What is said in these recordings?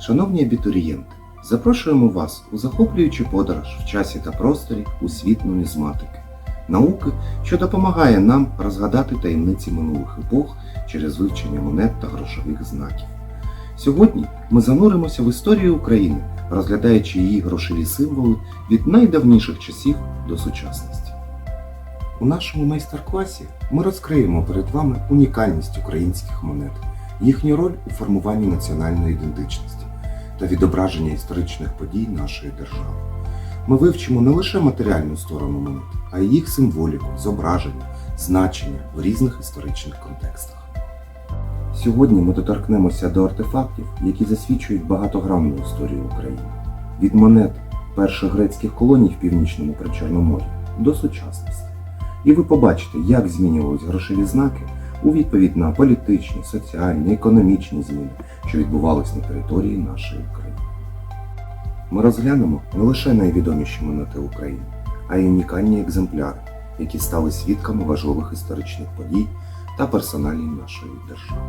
Шановні абітурієнти, запрошуємо вас у захоплюючу подорож в часі та просторі у світ нумізматики, науки, що допомагає нам розгадати таємниці минулих епох через вивчення монет та грошових знаків. Сьогодні ми зануримося в історію України, розглядаючи її грошові символи від найдавніших часів до сучасності. У нашому майстер-класі ми розкриємо перед вами унікальність українських монет, їхню роль у формуванні національної ідентичності та відображення історичних подій нашої держави. Ми вивчимо не лише матеріальну сторону монет, а й їх символіку, зображення, значення в різних історичних контекстах. Сьогодні ми доторкнемося до артефактів, які засвідчують багатогранну історію України від монет перших грецьких колоній в північному Причорномор'ї до сучасності. І ви побачите, як змінювались грошові знаки у відповідь на політичні, соціальні, економічні зміни, що відбувались на території нашої країни. Ми розглянемо не лише найвідоміші монети України, а й унікальні екземпляри, які стали свідками важливих історичних подій та персоналій нашої держави.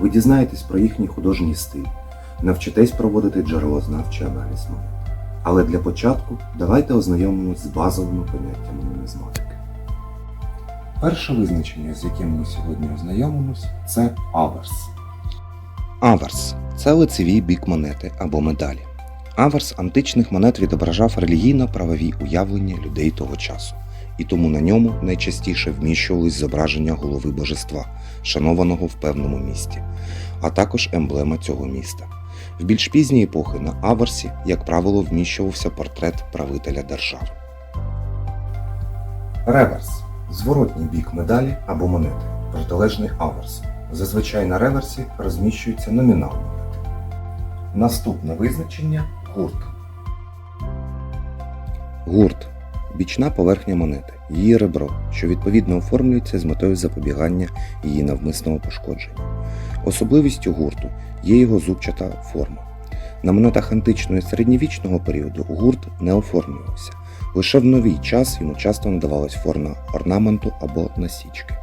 Ви дізнаєтесь про їхній художній стиль, навчитесь проводити джерелознавчий аналіз монет. Але для початку давайте ознайомимось з базовими поняттями нумізматики. Перше визначення, з яким ми сьогодні ознайомимось, це аверс. Аверс це лицевий бік монети або медалі. Аверс античних монет відображав релігійно-правові уявлення людей того часу, і тому на ньому найчастіше вміщувались зображення голови божества, шанованого в певному місті, а також емблема цього міста. В більш пізні епохи на аверсі, як правило, вміщувався портрет правителя держави. Реверс зворотній бік медалі або монети, протилежний аверсу. Зазвичай на реверсі розміщується номінал монети. Наступне визначення гурт. Гурт бічна поверхня монети, її ребро, що відповідно оформлюється з метою запобігання її навмисного пошкодження. Особливістю гурту є його зубчата форма. На монетах античного і середньовічного періоду гурт не оформлювався. Лише в новий час йому часто надавалась форма орнаменту або насічки.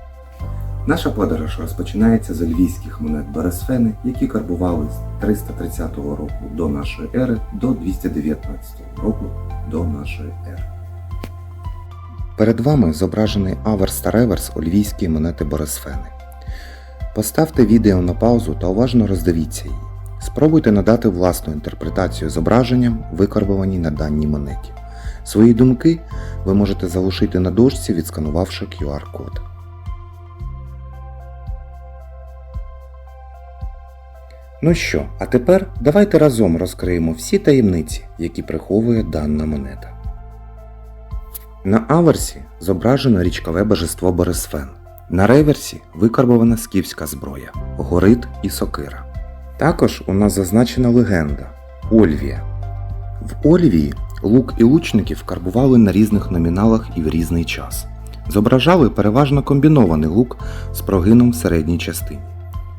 Наша подорож розпочинається з львівських монет Бересфени, які карбували з 330 року до нашої ери до 219 року до нашої ери. Перед вами зображений аверс та реверс у львівській монети Борисфени. Поставте відео на паузу та уважно роздивіться її. Спробуйте надати власну інтерпретацію зображенням, викарбованій на даній монеті. Свої думки ви можете залишити на дошці, відсканувавши QR-код. Ну що, а тепер давайте разом розкриємо всі таємниці, які приховує дана монета. На аверсі зображено річкове божество Борисфен. На реверсі викарбована скіфська зброя, горит і сокира. Також у нас зазначена легенда Ольвія. В Ольвії лук і лучників карбували на різних номіналах і в різний час. Зображали переважно комбінований лук з прогином в середній частині.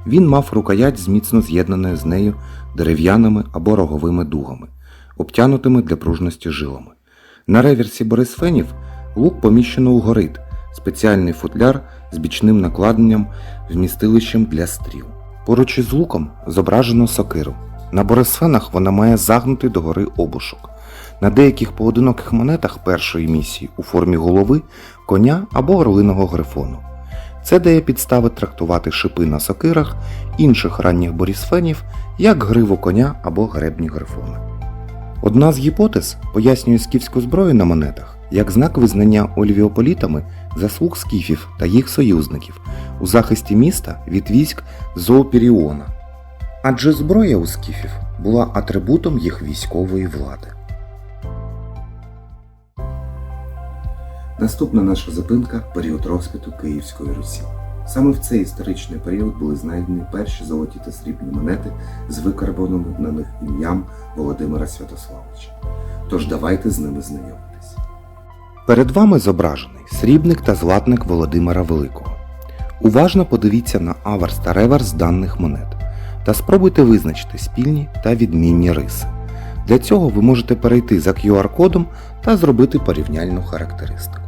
Він мав рукоять з міцно з'єднаною з нею дерев'яними або роговими дугами, обтянутими для пружності жилами. На реверсі Борисфенів лук поміщено у горит, спеціальний футляр з бічним накладенням вмістилищем для стріл. Поруч із луком зображено сокиру. На Борисфенах вона має загнутий догори обушок. На деяких поодиноких монетах першої місії у формі голови, коня або орлиного грифону. Це дає підстави трактувати шипи на сокирах інших ранніх борісфенів як гриву коня або гребні грифона. Одна з гіпотез пояснює скіфську зброю на монетах як знак визнання ольвіополітами заслуг скіфів та їх союзників у захисті міста від військ Зоопіріона. Адже зброя у скіфів була атрибутом їх військової влади. Наступна наша зупинка період розквіту Київської Русі. Саме в цей історичний період були знайдені перші золоті та срібні монети з викарбованим на них ім'ям Володимира Святославовича. Тож давайте з ними знайомитись. Перед вами зображений срібник та златник Володимира Великого. Уважно подивіться на аверс та реверс даних монет та спробуйте визначити спільні та відмінні риси. Для цього ви можете перейти за QR-кодом та зробити порівняльну характеристику.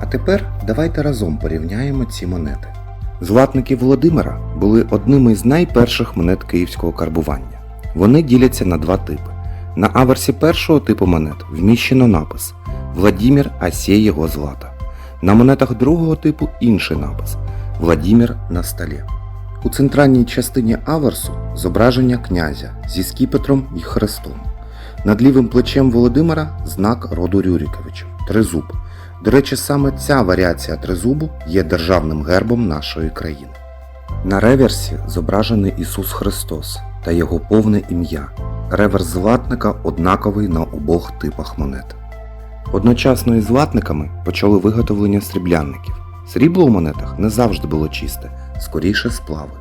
А тепер давайте разом порівняємо ці монети. Златники Володимира були одними з найперших монет київського карбування. Вони діляться на два типи. На аверсі першого типу монет вміщено напис Владімір Асє його злата. На монетах другого типу інший напис Владімір на столі. У центральній частині аверсу зображення князя зі скіпетром і хрестом. Над лівим плечем Володимира знак роду Рюриковича тризуб. До речі, саме ця варіація тризубу є державним гербом нашої країни. На реверсі зображений Ісус Христос та його повне ім'я. Реверс златника однаковий на обох типах монет. Одночасно із златниками почали виготовлення сріблянників. Срібло у монетах не завжди було чисте, скоріше сплави.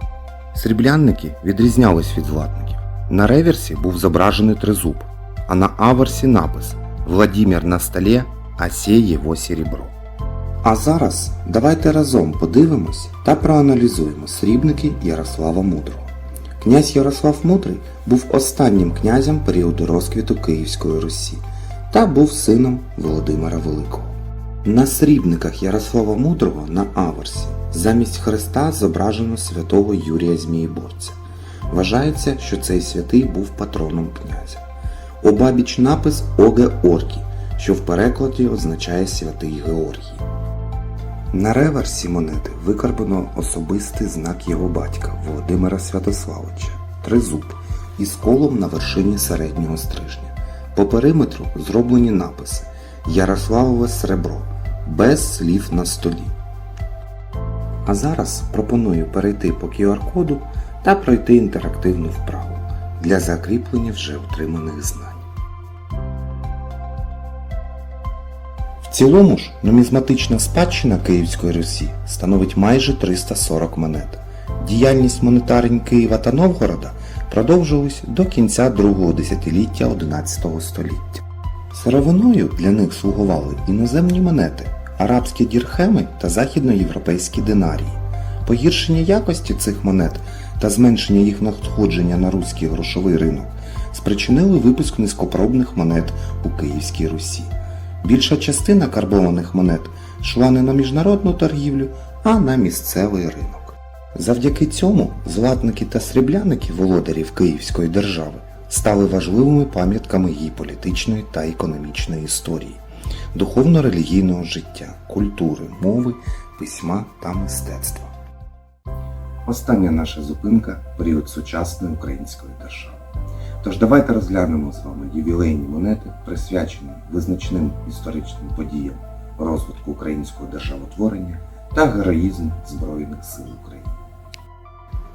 Сріблянники відрізнялись від златників. На реверсі був зображений тризуб, а на аверсі напис Владімір на столі, а сє його серебро. А зараз давайте разом подивимось та проаналізуємо срібники Ярослава Мудрого. Князь Ярослав Мудрий був останнім князем періоду розквіту Київської Русі та був сином Володимира Великого. На срібниках Ярослава Мудрого на аверсі замість Христа зображено святого Юрія Змієборця. Вважається, що цей святий був патроном князя. Обабіч напис Оге Оркі, що в перекладі означає святий Георгій. На реверсі монети викарбано особистий знак його батька Володимира Святославича тризуб із колом на вершині середнього стрижня. По периметру зроблені написи Ярославове сребро без слів на столі. А зараз пропоную перейти по QR-коду та пройти інтерактивну вправу для закріплення вже отриманих знань. Цілому ж нумізматична спадщина Київської Русі становить майже 340 монет. Діяльність монетарень Києва та Новгорода продовжилась до кінця другого десятиліття XI століття. Сировиною для них слугували іноземні монети, арабські дірхеми та західноєвропейські динарії. Погіршення якості цих монет та зменшення їх надходження на руський грошовий ринок спричинили випуск низькопробних монет у Київській Русі. Більша частина карбованих монет йшла не на міжнародну торгівлю, а на місцевий ринок. Завдяки цьому златники та срібляники володарів Київської держави стали важливими пам'ятками її політичної та економічної історії, духовно-релігійного життя, культури, мови, письма та мистецтва. Остання наша зупинка період сучасної української держави. Тож давайте розглянемо з вами ювілейні монети, присвячені визначним історичним подіям розвитку українського державотворення та героїзму Збройних сил України.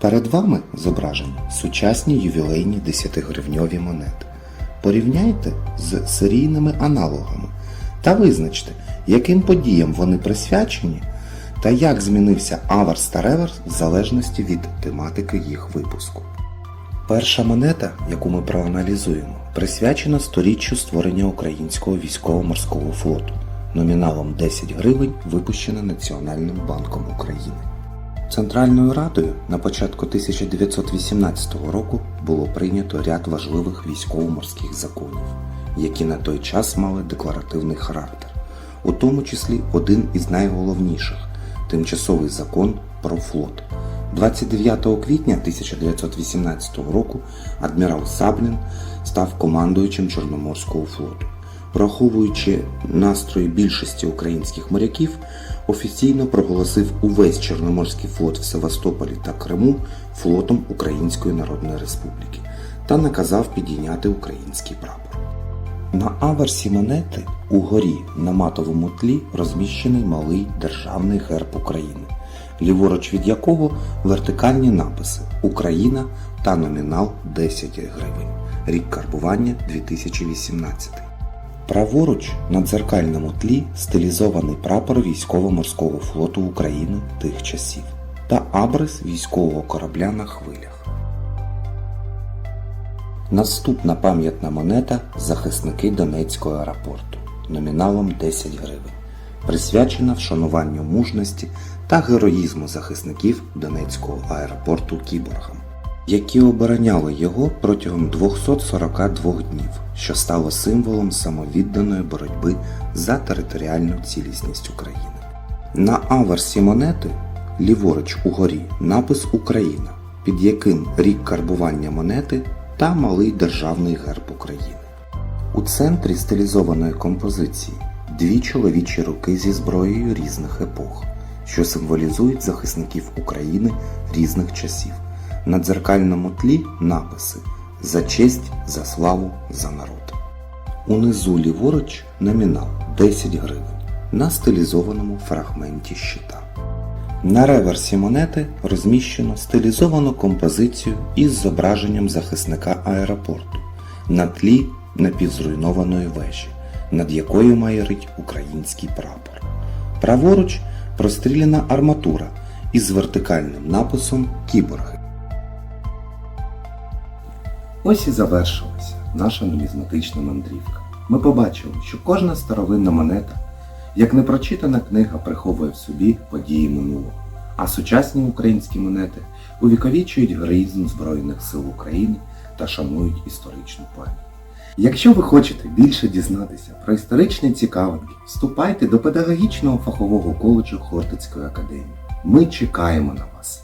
Перед вами зображені сучасні ювілейні 10-гривньові монети. Порівняйте з серійними аналогами та визначте, яким подіям вони присвячені та як змінився аверс та реверс в залежності від тематики їх випуску. Перша монета, яку ми проаналізуємо, присвячена сторіччю створення українського військово-морського флоту. Номіналом 10 гривень випущена Національним банком України. Центральною радою на початку 1918 року було прийнято ряд важливих військово-морських законів, які на той час мали декларативний характер, у тому числі один із найголовніших тимчасовий закон про флот. 29 квітня 1918 року адмірал Саблін став командуючим Чорноморського флоту. Враховуючи настрої більшості українських моряків, офіційно проголосив увесь Чорноморський флот в Севастополі та Криму флотом Української Народної Республіки та наказав підійняти український прапор. На аверсі монети угорі на матовому тлі розміщений малий державний герб України, ліворуч від якого вертикальні написи Україна та номінал 10 гривень. Рік карбування 2018. Праворуч на дзеркальному тлі стилізований прапор військово-морського флоту України тих часів та абрис військового корабля на хвилях. Наступна пам'ятна монета захисники Донецького аеропорту номіналом 10 гривень, присвячена вшануванню мужності та героїзму захисників Донецького аеропорту кіборгам. які обороняли його протягом 242 днів, що стало символом самовідданої боротьби за територіальну цілісність України. На аверсі монети ліворуч угорі напис Україна, під яким рік карбування монети та малий державний герб України. У центрі стилізованої композиції дві чоловічі руки зі зброєю різних епох, що символізують захисників України різних часів. На дзеркальному тлі написи За честь, за славу, за народ. Унизу ліворуч номінал 10 гривень на стилізованому фрагменті щита. На реверсі монети розміщено стилізовану композицію із зображенням захисника аеропорту на тлі напівзруйнованої вежі, над якою майорить український прапор. Праворуч простріляна арматура із вертикальним написом Кіборги. Ось і завершилася наша нумізматична мандрівка. Ми побачили, що кожна старовинна монета, як непрочитана книга, приховує в собі події минулого, а сучасні українські монети увіковічують героїзм Збройних сил України та шанують історичну пам'ять. Якщо ви хочете більше дізнатися про історичні цікавинки, вступайте до педагогічного фахового коледжу Хортицької академії. Ми чекаємо на вас.